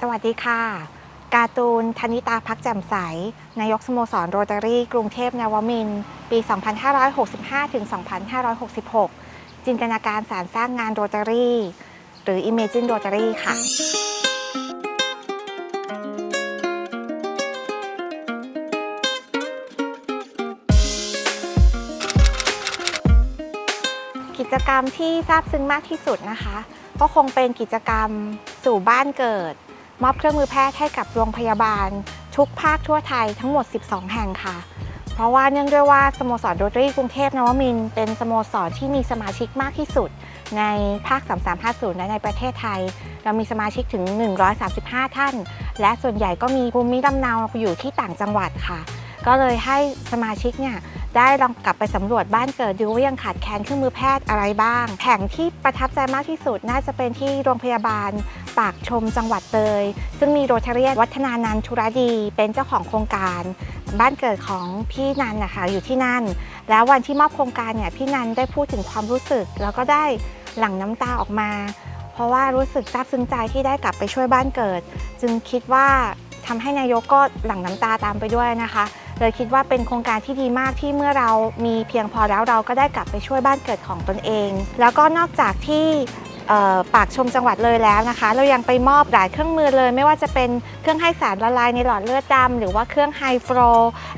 สวัสดีค่ะ การ์ตูนธนิตาพักแจ่มใส นายกสโมสรโรตารี่กรุงเทพนวมินทร์ปี 2565 ถึง 2566 จินตนาการสารสร้างงานโรตารี่ หรือ Imagine Rotary ค่ะกิจกรรมที่ซาบซึ้งมากที่สุดนะคะ ก็คงเป็นกิจกรรมสู่บ้านเกิด มอบเครื่องมือแพทย์ให้กับโรงพยาบาล ทุกภาคทั่วไทยทั้งหมด 12 แห่งค่ะ เพราะว่าเนื่องด้วยว่าสโมสรโรตรีกรุงเทพนวมินเป็นสโมสรที่มีสมาชิกมากที่สุด ในภาค 3350 และในประเทศไทย เรามีสมาชิกถึง 135 ท่าน และส่วนใหญ่ก็มีภูมิลำเนาอยู่ที่ต่างจังหวัดค่ะ ก็เลยให้สมาชิกเนี่ยได้ลองกลับไปสำรวจบ้านเกิดดูว่ายังขาดแคลนเครื่องมือแพทย์อะไรบ้าง แห่งที่ประทับใจมากที่สุดน่าจะเป็นที่โรงพยาบาล ปากชมจังหวัดเตย ซึ่งมีโรทเรียวัฒนานันทุรดี เป็นเจ้าของโครงการ บ้านเกิดของพี่นันนะคะอยู่ที่นั่น แล้ววันที่มอบโครงการเนี่ยพี่นันได้พูดถึงความรู้สึก แล้วก็ได้หลั่งน้ำตาออกมา เพราะว่ารู้สึกซาบซึ้งใจที่ได้กลับไปช่วยบ้านเกิด จึงคิดว่าทำให้นายกก็หลั่งน้ำตาตามไปด้วยนะคะเลยคิดว่าเป็นโครงการที่ดีมากที่เมื่อเรามีเพียงพอแล้วเราก็ได้กลับไปช่วยบ้านเกิดของตนเอง แล้วก็นอกจากที่ ปากชมจังหวัดเลยแล้วนะคะ เรายังไปมอบหลายเครื่องมือเลย ไม่ว่าจะเป็นเครื่องให้สารละลายในหลอดเลือดดำหรือว่าเครื่องไฮฟลู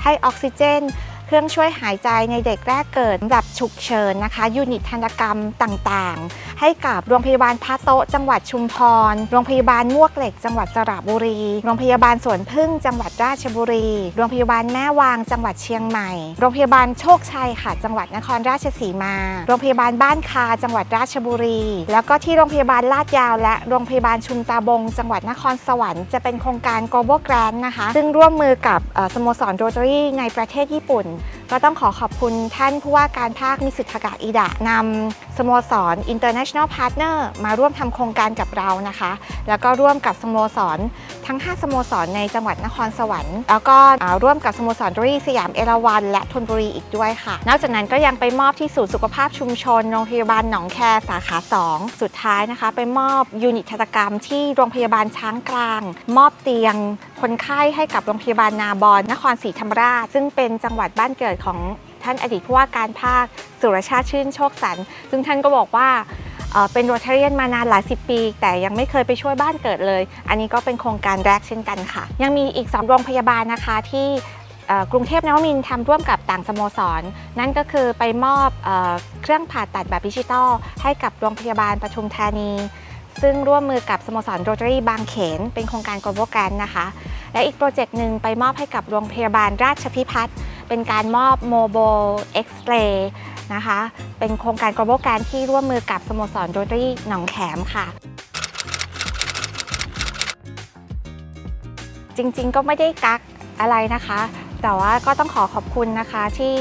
ให้ออกซิเจน เครื่องช่วยหายใจในเด็กแรกเกิดสำหรับ ฉุกเฉินนะคะ ยูนิตทันตกรรมต่างๆ ให้กับโรงพยาบาลพระโต๊ะจังหวัดชุมพร โรงพยาบาลมวกเหล็ก จังหวัดสระบุรี โรงพยาบาลสวนพึ่งจังหวัดราชบุรี โรงพยาบาลแม่วางจังหวัดเชียงใหม่ โรงพยาบาลโชคชัยค่ะ จังหวัดนครราชสีมา โรงพยาบาลบ้านคาจังหวัดราชบุรี แล้วก็ที่โรงพยาบาลลาดยาว และโรงพยาบาลชุมตาบง จังหวัดนครสวรรค์จะเป็นโครงการ Global Grant นะคะ ซึ่งร่วมมือกับสโมสรโรตารี่ในประเทศญี่ปุ่น ก็ต้องขอขอบคุณท่านผู้ว่าการภาคมิสุทธากะอิดะนำสโมสร International Partner มาร่วมทำโครงการกับเรานะคะ แล้วก็ร่วมกับสโมสร ทั้ง 5 สโมสรในจังหวัดนครสวรรค์ แล้วก็ร่วมกับสโมสรดรีสยามเอราวัณและธนบุรีอีกด้วยค่ะ นอกจากนั้นก็ยังไปมอบที่ศูนย์สุขภาพชุมชนโรงพยาบาลหนองแคสาขา 2 สุดท้ายนะคะ ไปมอบยูนิตทันตกรรมที่โรงพยาบาลช้างกลาง มอบเตียงคนไข้ให้กับโรงพยาบาลนาบอนนครศรีธรรมราชซึ่งเป็นจังหวัดบ้านเกิดของท่านอดีตผู้ว่าการภาคสุรชาติชื่นโชคสันซึ่งท่านก็บอกว่าเป็นโรทาเรียนมานานหลายสิบปี แต่ยังไม่เคยไปช่วยบ้านเกิดเลย อันนี้ก็เป็นโครงการแรกเช่นกันค่ะ ยังมีอีก 2 โรงพยาบาลนะคะที่กรุงเทพนวมินทำร่วมกับต่างสโมสร นั่นก็คือไปมอบเอเครื่องผ่าตัดแบบดิจิตอลให้กับโรงพยาบาลปทุมธานี ซึ่งร่วมมือกับสโมสรโรตารี่บางเขน เป็นโครงการ global grant นะคะ และอีกโปรเจกต์หนึ่งไปมอบให้กับโรงพยาบาลราชพิพัฒน์ เป็นการมอบโมโบเอ็กซ์เรย์นะคะ เป็นโครงการ global grant ที่ร่วมมือกับสโมสรโรตรี่หนองแขมค่ะ จริงๆก็ไม่ได้กักอะไรนะคะ แต่ว่าก็ต้องขอขอบคุณนะคะที่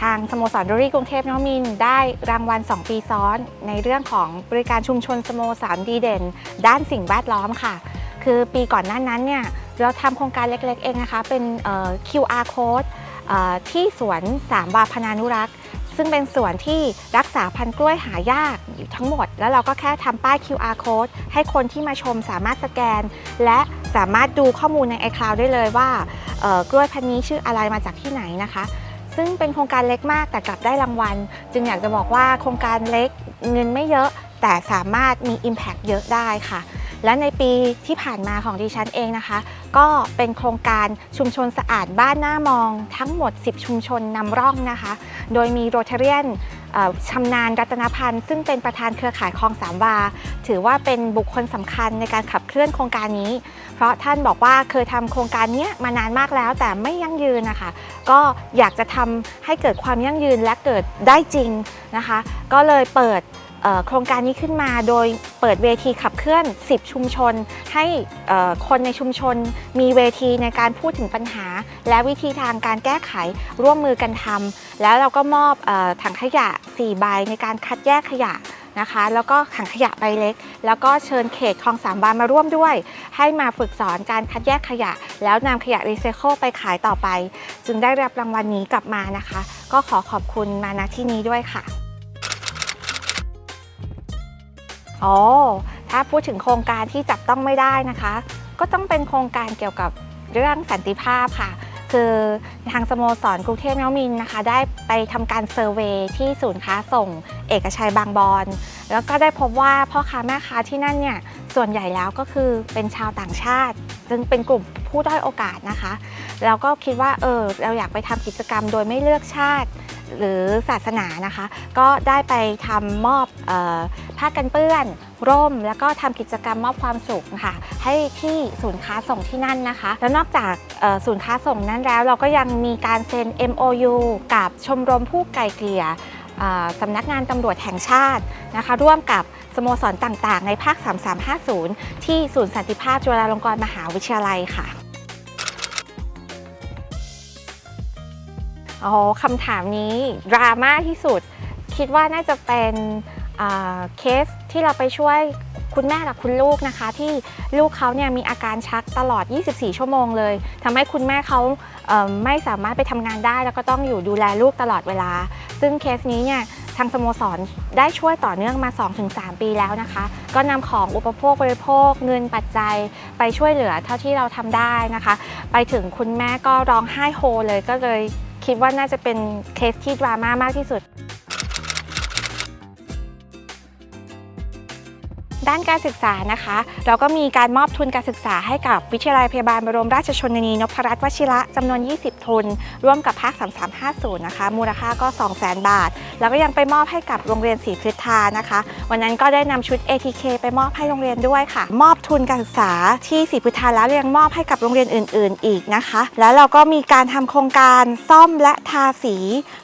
ทางสโมสรโรรี่กรุงเทพนวมินได้รางวัล 2 ปีซ้อน ในเรื่องของบริการชุมชนสโมสรดีเด่น ด้านสิ่งแวดล้อมค่ะ คือปีก่อนหน้านั้นเนี่ยเราทำโครงการเล็กๆเองนะคะ เป็น QR code ที่สวนสามวาพนานุรักษ์ ซึ่งเป็นสวนที่รักษาพันธุ์กล้วยหายากอยู่ทั้งหมด แล้วเราก็แค่ทำป้าย QR code ให้คนที่มาชมสามารถสแกน และสามารถดูข้อมูลใน iCloud ได้เลยว่ากล้วยพันธุ์นี้ชื่ออะไรมาจากที่ไหนนะคะ ซึ่งเป็นโครงการเล็กมากแต่กลับได้รางวัล จึงอยากจะบอกว่าโครงการเล็กเงินไม่เยอะแต่สามารถมี Impact เยอะได้ค่ะ และในปีที่ผ่านมาของดิฉันเองนะคะ ก็เป็นโครงการชุมชนสะอาดบ้านหน้ามอง ทั้งหมด 10 ชุมชนนำร่องนะคะ โดยมีโรเทเรียนชำนาญรัตนพันธ์ซึ่งเป็นประธานเครือข่ายคลองสามวา ถือว่าเป็นบุคคลสำคัญในการขับเคลื่อนโครงการนี้ เพราะท่านบอกว่าเคยทำโครงการนี้มานานมากแล้วแต่ไม่ยั่งยืนนะคะ ก็อยากจะทำให้เกิดความยั่งยืนและเกิดได้จริงนะคะ ก็เลยเปิด โครงการนี้ขึ้นมาโดยเปิดเวทีขับเคลื่อน 10 ชุมชน ให้คนในชุมชน มีเวทีในการพูดถึงปัญหา และวิธีทางการแก้ไขร่วมมือกันทำแล้วเราก็มอบออถังขยะ 4 ใบในการคัดแยกขยะนะคะแล้วก็ถังขยะใบเล็ก แล้วก็เชิญเขตคลองสามบานมาร่วมด้วย ให้มาฝึกสอนการคัดแยกขยะ แล้วนำขยะรีไซเคิลไปขายต่อไป จึงได้รับรางวัลนี้กลับมานะคะ ก็ขอขอบคุณมาณที่นี้ด้วยค่ะ อ๋อ ถ้าพูดถึงโครงการที่จับต้องไม่ได้นะคะ ก็ต้องเป็นโครงการเกี่ยวกับเรื่องสันติภาพค่ะ คือทางสโมสรกรุงเทพนมินทร์นะคะ ได้ไปทำการเซอร์เวยที่ศูนย์ค้าส่ง เอกชัยบางบอน แล้วก็ได้พบว่าพ่อค้าแม่ค้าที่นั่นเนี่ยส่วนใหญ่แล้วก็คือเป็นชาวต่างชาติ ซึ่งเป็นกลุ่มผู้ด้อยโอกาสนะคะ แล้วก็คิดว่าเออเราอยากไปทำกิจกรรมโดยไม่เลือกชาติ หรือศาสนานะคะ ก็ได้ไปทำมอบออผ้ากันเปื้อน ร่ม แล้วก็ทำกิจกรรมมอบความสุขค่ะ ให้ที่ศูนย์ค้าส่งที่นั่นนะคะ แล้วนอกจากศูนย์ค้าส่งนั้นแล้ว เราก็ยังมีการเซ็น MOU กับชมรมผู้ไกลเกลี่ยสำนักงานตำรวจแห่งชาตินะคะ ร่วมกับสโมสรต่างๆ ในภาค 3350 ที่ศูนย์สันติภาพจุฬาลงกรณ์มหาวิทยาลัยค่ะ โอ้คำถามนี้ดราม่าที่สุด คิดว่าน่าจะเป็นเคสที่เราไปช่วยคุณแม่กับคุณลูกนะคะ ที่ลูกเขาเนี่ยมีอาการชักตลอด 24 ชั่วโมงเลยทำให้คุณแม่เขาเไม่สามารถไปทำงานได้ แล้วก็ต้องอยู่ดูแลลูกตลอดเวลา ซึ่งเคสนี้เนี่ยทางสโมสรได้ช่วยต่อเนื่องมา 2-3 ปีแล้วนะคะ ก็นำของอุปโภคบริโภคเงินปัจจัยไปช่วยเหลือเท่าที่เราทำได้นะคะ ไปถึงคุณแม่ก็ร้องไห้โฮเลยก็เลย คิดว่าน่าจะเป็นเคสที่ดราม่ามากที่สุด ด้านการศึกษานะคะ เราก็มีการมอบทุนการศึกษาให้กับวิทยาลัยพยาบาลบรมราชชนนีนพรัตน์วชิระจำนวน 20 ทุน ร่วมกับภาค 3350 นะคะ มูลค่าก็ 200,000 บาท แล้วก็ยังไปมอบให้กับโรงเรียนศรีพฤทธานะคะ วันนั้นก็ได้นำชุด ATK ไปมอบให้โรงเรียนด้วยค่ะ มอบทุนการศึกษาที่ศรีพฤทธาแล้วยังมอบให้กับโรงเรียนอื่น ๆ อีกนะคะ แล้วเราก็มีการทำโครงการซ่อมและทาสี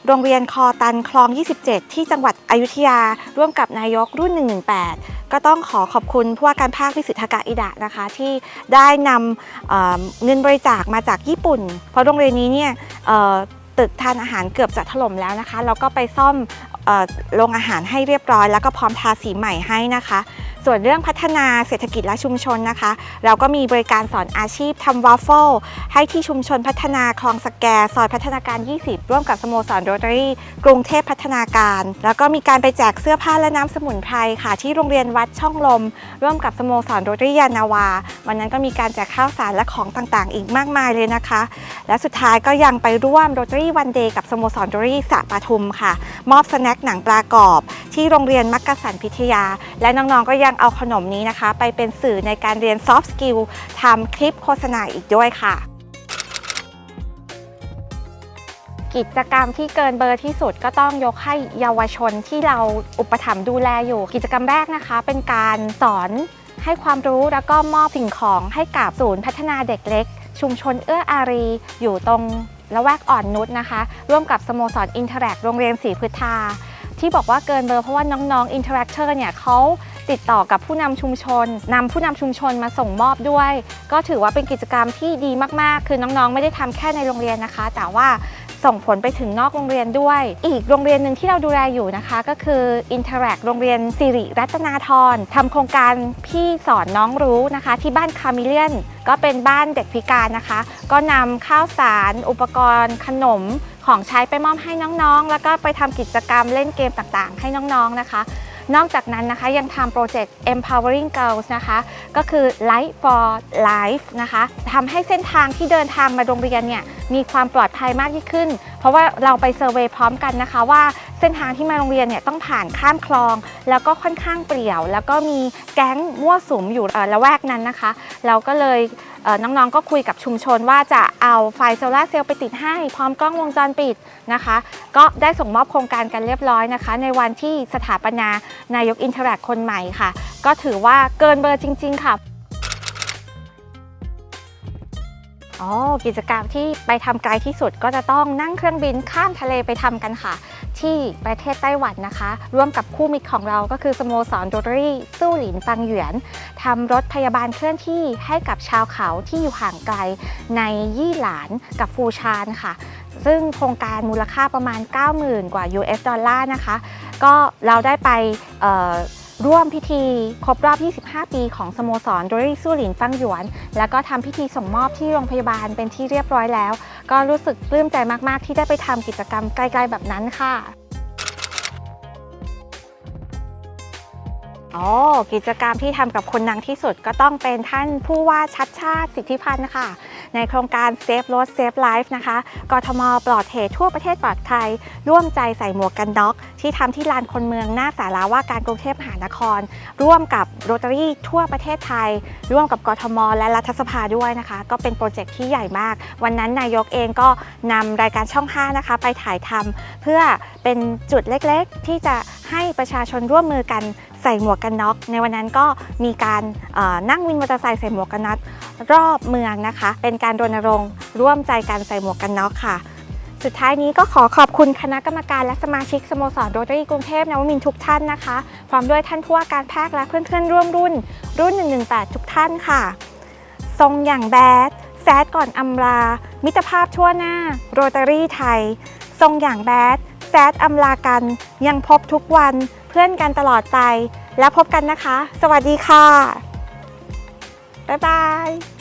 โรงเรียนคอตันคลอง 27 ที่จังหวัดอยุธยา ร่วมกับนายกรุ่น 118 ก็ต้องขขอขอบคุณผู้ว่าการภาควิสุทธากะอิดะนะคะ ที่ได้นำเเงินบริจาคมาจากญี่ปุ่น เพราะโรงเรียนนี้เนี่ยตึกทานอาหารเกือบจะถล่มแล้วนะคะ แล้วก็ไปซ่อมโรงอาหารให้เรียบร้อย แล้วก็พร้อมทาสีใหม่ให้นะคะส่วนเรื่องพัฒนาเศรษฐกิจและชุมชนนะคะ เราก็มีบริการสอนอาชีพทำวาฟเฟิลให้ที่ชุมชนพัฒนาคลองสแกซอยพัฒนาการ 20 ร่วมกับสโมสรโรตารี่กรุงเทพพัฒนาการ แล้วก็มีการไปแจกเสื้อผ้าและน้ำสมุนไพรค่ะ ที่โรงเรียนวัดช่องลม ร่วมกับสโมสรโรตารี่ยานาวา วันนั้นก็มีการแจกข้าวสารและของต่างๆ อีกมากมายเลยนะคะ และสุดท้ายก็ยังไปร่วมโรตารี่วันเดย์กับสโมสรโรตารี่สระปทุมค่ะ มอบสแน็คหนังปลากรอบ ที่โรงเรียนมักกะสันพิทยา และน้องๆก็ยังเอาขนมนี้นะคะ ไปเป็นสื่อในการเรียนซอฟต์สกิลทำคลิปโฆษณาอีกด้วยค่ะ กิจกรรมที่เกินเบอร์ที่สุดก็ต้องยกให้เยาวชนที่เราอุปถัมภ์ดูแลอยู่ กิจกรรมแรกนะคะ เป็นการสอนให้ความรู้แล้วก็มอบสิ่งของให้กับศูนย์พัฒนาเด็กเล็ก ชุมชนเอื้ออารี อยู่ตรงละแวกอ่อนนุชนะคะ ร่วมกับสโมสรอินเทอร์แรกโรงเรียนศรีพฤทธาที่บอกว่าเกินเบอร์เพราะว่าน้องๆอินเทอร์แอคเตอร์เนี่ยเขา ติดต่อกับผู้นำชุมชนนำผู้นำชุมชนมาส่งมอบด้วย ก็ถือว่าเป็นกิจกรรมที่ดีมากๆ คือน้องๆ ไม่ได้ทำแค่ในโรงเรียนนะคะ แต่ว่าส่งผลไปถึงนอกโรงเรียนด้วย อีกโรงเรียนหนึ่งที่เราดูแลอยู่นะคะ ก็คือ Interact โรงเรียนสิริรัตนาธรทำโครงการพี่สอนน้องรู้นะคะ ที่บ้านคามิเลียน ก็เป็นบ้านเด็กพิการนะคะ ก็นำข้าวสาร อุปกรณ์ ขนมของใช้ไปมอบให้น้องๆ แล้วก็ไปทำกิจกรรมเล่นเกมต่างๆ ให้น้องๆนะคะ นอกจากนั้นนะคะยังทำโปรเจกต์ empowering girls นะคะ ก็คือ light for life นะคะทำให้เส้นทางที่เดินทางมาโรงเรียนเนี่ยมีความปลอดภัยมากยิ่งขึ้น เพราะว่าเราไปเซอร์เวยพร้อมกันนะคะว่าเส้นทางที่มาโรงเรียนเนี่ยต้องผ่านข้ามคลอง แล้วก็ค่อนข้างเปลี่ยว แล้วก็มีแก๊งมั่วสุมอยู่อ่อละแวกนั้นนะคะ เราก็เลย น้องๆก็คุยกับชุมชนว่าจะเอาไฟโซลาร์เซลล์ไปติดให้ พร้อมกล้องวงจรปิดนะคะ ก็ได้ส่งมอบโครงการกันเรียบร้อยนะคะ ในวันที่สถาปนานายกอินเทอร์แอคคนใหม่ค่ะ ก็ถือว่าเกินเบอร์จริง ๆ ค่ะ อ๋อกิจกรรมที่ไปทำไกลที่สุดก็จะต้องนั่งเครื่องบินข้ามทะเลไปทำกันค่ะ ที่ประเทศไต้หวันนะคะ ร่วมกับคู่มิตรของเราก็คือสโมสรโรตรี่สู้หลินฟังเหวียนทำรถพยาบาลเคลื่อนที่ให้กับชาวเขาที่อยู่ห่างไกลในยี่หลานกับฟูชานค่ะ ซึ่งโครงการมูลค่าประมาณ 90,000 กว่า US ดอลลาร์นะคะ ก็เราได้ไปเร่วมพิธีครบรอบ 25 ปีของสโมสรโดรี่สู้หลินฟังหยวน แล้วก็ทำพิธีส่งมอบที่โรงพยาบาลเป็นที่เรียบร้อยแล้ว ก็รู้สึกปลื้มใจมาก ๆ ที่ได้ไปทำกิจกรรมไกลๆแบบนั้นค่ะอ๋อกิจกรรมที่ทำกับคนดังที่สุดก็ต้องเป็นท่านผู้ว่าชัดชาติสิทธิพันธ์นะคะ ในโครงการ Safe Road Safe Life นะคะ กทมปลอดเหตุทั่วประเทศปลอดภัย ร่วมใจใส่หมวกกันน็อก ที่ทำที่ลานคนเมืองหน้าสาราว่าการกรุงเทพมหานคร ร่วมกับโรตารี่ทั่วประเทศไทย ร่วมกับกทม และรัฐสภาด้วยนะคะ ก็เป็นโปรเจกต์ที่ใหญ่มาก วันนั้นนายกเองก็นำรายการช่อง 5 นะคะ ไปถ่ายทำเพื่อเป็นจุดเล็กๆ ที่จะให้ประชาชนร่วมมือกันใส่หมวกกันน็อก ในวันนั้นก็มีการนั่งวินมอเตอร์ไซค์ใส่หมวกกันน็อก รอบเมืองนะคะ เป็นการรณรงค์ ร่วมใจกันใส่หมวกกันน็อกค่ะ สุดท้ายนี้ก็ขอขอบคุณคณะกรรมการและสมาชิกสโมสรโรตารีกรุงเทพนวมินทุกท่านนะคะ พร้อมด้วยท่านผู้ว่าการแพทย์และเพื่อนๆ ร่วมรุ่น รุ่น 118 ทุกท่านค่ะ ทรงอย่างแบดแซดก่อนอำลา มิตรภาพทั่วหน้า โรตารี่ไทย ทรงอย่างแบดแซดอำลากัน ยังพบทุกวัน เพื่อนกันตลอดไป แล้วพบกันนะคะ สวัสดีค่ะ บ๊ายบาย